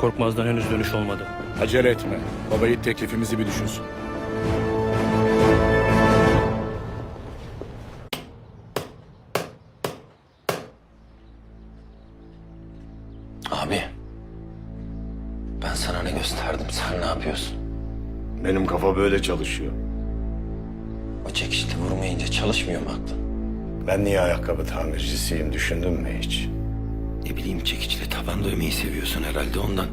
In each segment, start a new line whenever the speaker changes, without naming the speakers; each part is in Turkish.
Korkmaz'dan henüz dönüş olmadı.
Acele etme. Babayı teklifimizi bir düşünsün.
Abi. Ben sana ne gösterdim? Sen ne yapıyorsun?
Benim kafa böyle çalışıyor.
O çekişli vurmayınca çalışmıyor mu aklın?
Ben niye ayakkabı tamircisiyim düşündün mü hiç?
Ne bileyim çekiçle taban dövmeyi seviyorsun herhalde ondan.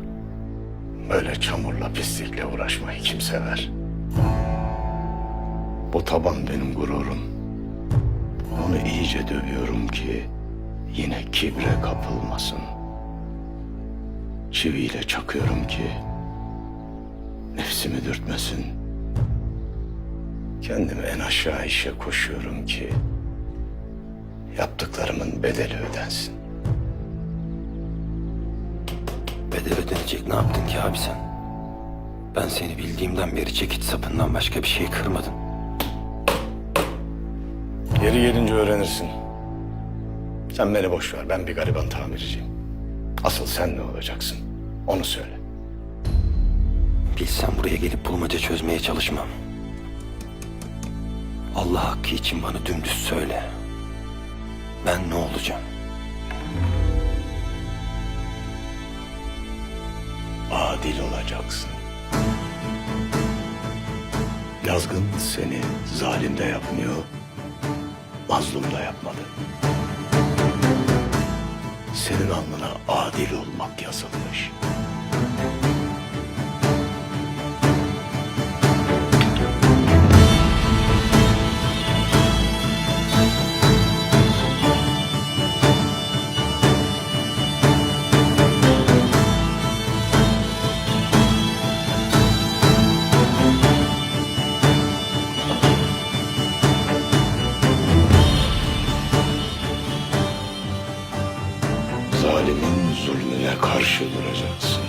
Böyle çamurla pislikle uğraşmayı kim sever? Bu taban benim gururum. Onu iyice dövüyorum ki yine kibre kapılmasın. Çiviyle çakıyorum ki nefsimi dürtmesin. Kendimi en aşağı işe koşuyorum ki yaptıklarımın bedeli ödensin.
Bedel ödenecek ne yaptın ki abi sen? Ben seni bildiğimden beri çekiç sapından başka bir şey kırmadım.
Yeri gelince öğrenirsin. Sen beni boş ver. Ben bir gariban tamirciyim. Asıl sen ne olacaksın? Onu söyle.
Bilsem buraya gelip bulmaca çözmeye çalışmam. Allah hakkı için bana dümdüz söyle. Ben ne olacağım?
Adil olacaksın. Yazgın seni zalim de yapmıyor, mazlum da yapmadı. Senin alnına adil olmak yazılmış. Duracaksın.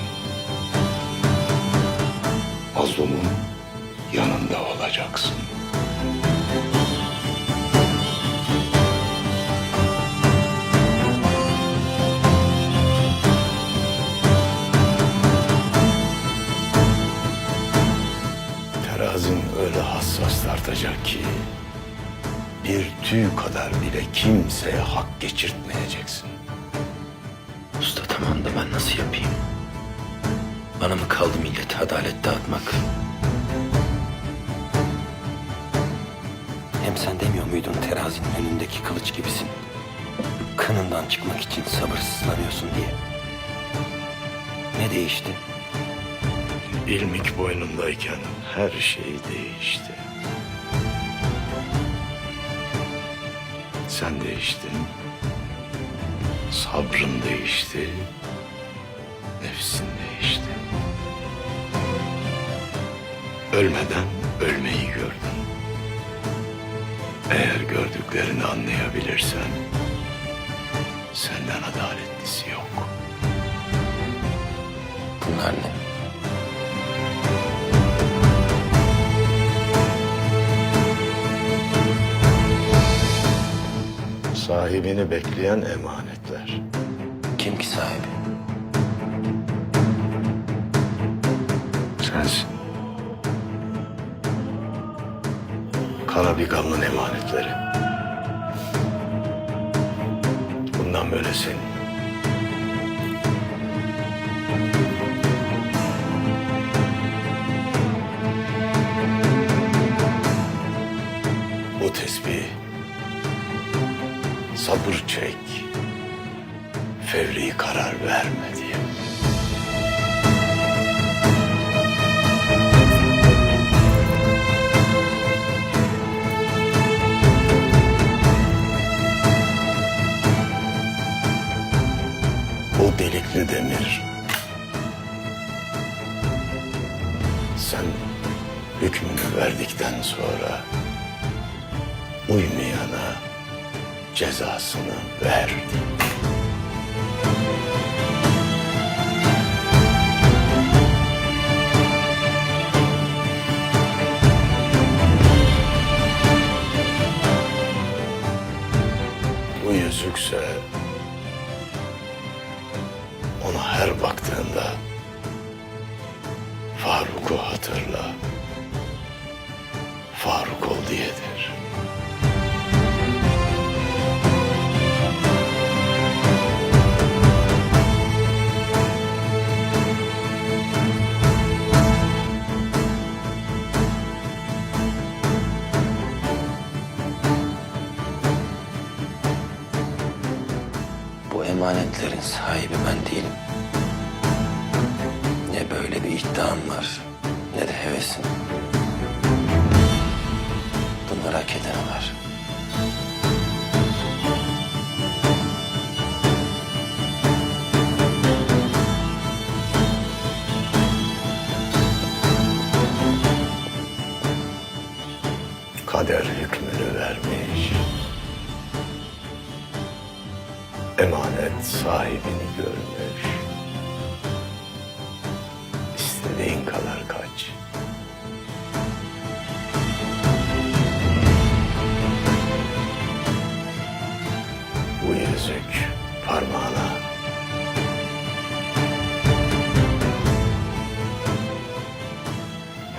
Mazlumun yanında olacaksın. Terazin öyle hassas tartacak ki bir tüy kadar bile kimseye hak geçirtmeyeceksin.
Da ben nasıl yapayım? Bana mı kaldı millete adalet dağıtmak? Hem sen demiyor muydun terazinin önündeki kılıç gibisin? Kınından çıkmak için sabırsızlanıyorsun diye. Ne değişti?
İlmik boynundayken her şey değişti. Sen değiştin. Sabrın değişti. Nefsin değişti. Ölmeden ölmeyi gördün. Eğer gördüklerini anlayabilirsen senden adaletlisi yok.
Bunlar ne?
Sahibini bekleyen emanetler.
Kim ki sahibi?
Kanabigan'ın emanetleri. Bundan böyle senin. Bu tesbih sabır çek, fevri karar verme diye. Delikli demir. Sen hükmünü verdikten sonra uymayana cezasını ver. Diyedir.
Bu emanetlerin sahibi ben değilim. Ne böyle bir iddiam var ne de hevesim. Bunları hak eden var.
Kader hükmünü vermiş. Emanet sahibini görmüş. İstediğin kadar kaç. Yüzük parmağına.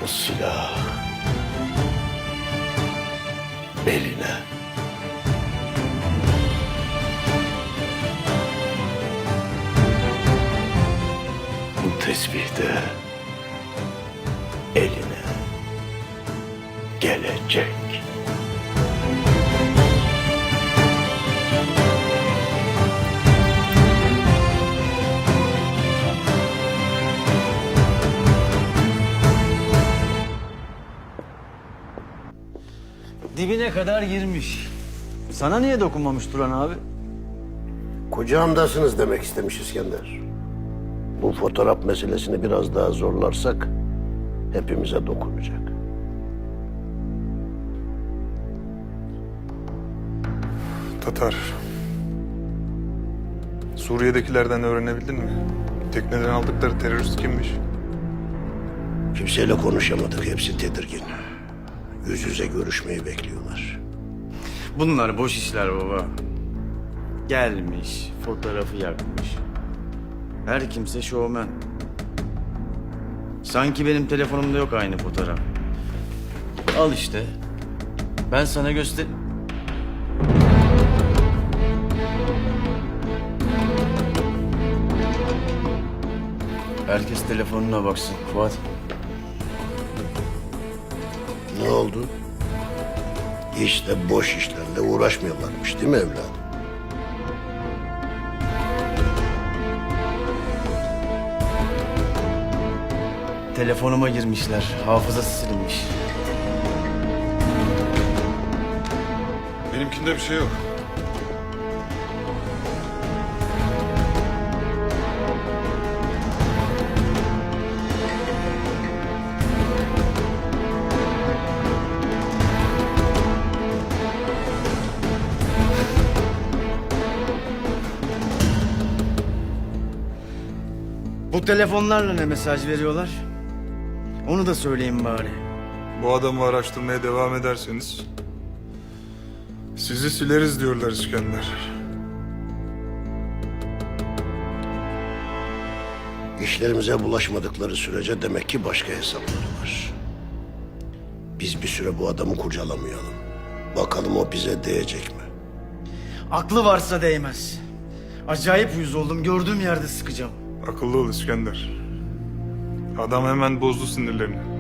Bu silah beline. Bu tesbih eline gelecek.
Dibine kadar girmiş. Sana niye dokunmamış Turan abi?
Kucağımdasınız demek istemiş İskender. Bu fotoğraf meselesini biraz daha zorlarsak hepimize dokunacak.
Tatar. Suriye'dekilerden öğrenebildin mi? Tekneden aldıkları terörist kimmiş?
Kimseyle konuşamadık. Hepsi tedirgin. Yüz yüze görüşmeyi bekliyorlar.
Bunlar boş işler baba. Gelmiş, fotoğrafı yakmış. Her kimse şovmen. Sanki benim telefonumda yok aynı fotoğraf. Al işte. Ben sana göster... Herkes telefonuna baksın Fuat.
Ne oldu? İşte boş işlerle uğraşmıyorlarmış değil mi evladım?
Telefonuma girmişler. Hafızası silinmiş.
Benimkinde bir şey yok.
Bu telefonlarla ne mesaj veriyorlar? Onu da söyleyeyim bari.
Bu adamı araştırmaya devam ederseniz... ...sizi sileriz diyorlar İskender.
İşlerimize bulaşmadıkları sürece demek ki başka hesapları var. Biz bir süre bu adamı kurcalamayalım. Bakalım o bize değecek mi?
Aklı varsa değmez. Acayip uyuz oldum. Gördüğüm yerde sıkacağım.
Akıllı ol İskender. Adam hemen bozdu sinirlerini.